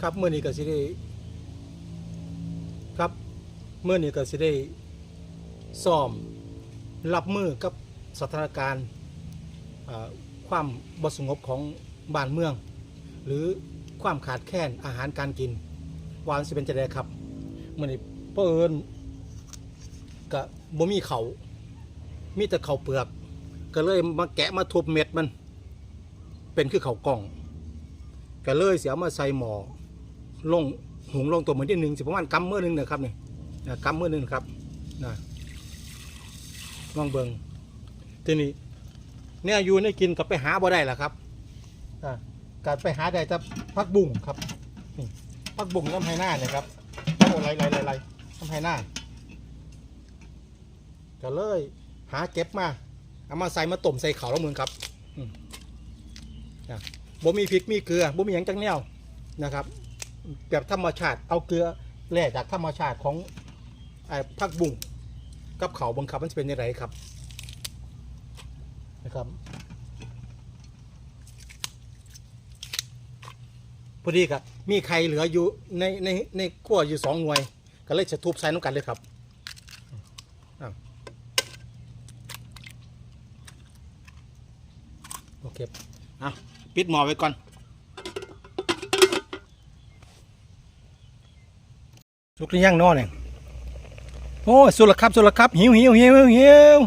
ครับเมื่อนี้ก็สิได้ ครับเมื่อนี้ก็สิได้ซ้อมรับมือกับสถานการณ์ความบสงบของบ้านเมือง หรือความขาดแคลนอาหารการกินวามันสิเป็นจะได้ครับเมื่อนี้เพิ่นก็บ่มีเขามีแต่เขาเปลือก ก็เลยมาแกะมาทุบเม็ดมัน เป็นคือเขากล่อง ก็เลยเสียมาใส่หมอ ลงหงลงตัวเหมือนที่หนึ่งสิประมาณกำมือหนึ่งนะครับนี่นะกำมือหนึ่งครับนะลองเบิงทีนี้เนี่ยอยู่ในกินกับไปหาบ่ได้ล่ะครับอะการไปหาได้แต่พักบุ้งครับนี่พักบุ้งน้ำไห้หน้าเนี่ยครับโอ้ไรไรไรไรน้ำไห้หน้าก็เลยหาเก็บมาเอามาใส่มาต้มใส่เขาแล้วมึงครับอืมนะบ่มีพริกมีเกลือบ่มีหยังจังแนวนะครับ แบบธรรมชาติ เอาเกลือแร่จากธรรมชาติของไอ้ผักบุ้งกับเขาบังคับมันจะเป็นยังไงครับนะครับพอดีครับ มีไข่เหลืออยู่ในในในขั้วอยู่สองหน่วย ก็เลยจะทุบใส่น้ำกันเลยครับโอเคอะปิดหม้อไว้ก่อน สุกหรือยังนอเนี่ยโอ้ยสุดละครับสุดละครับหิวหิวหิวหิว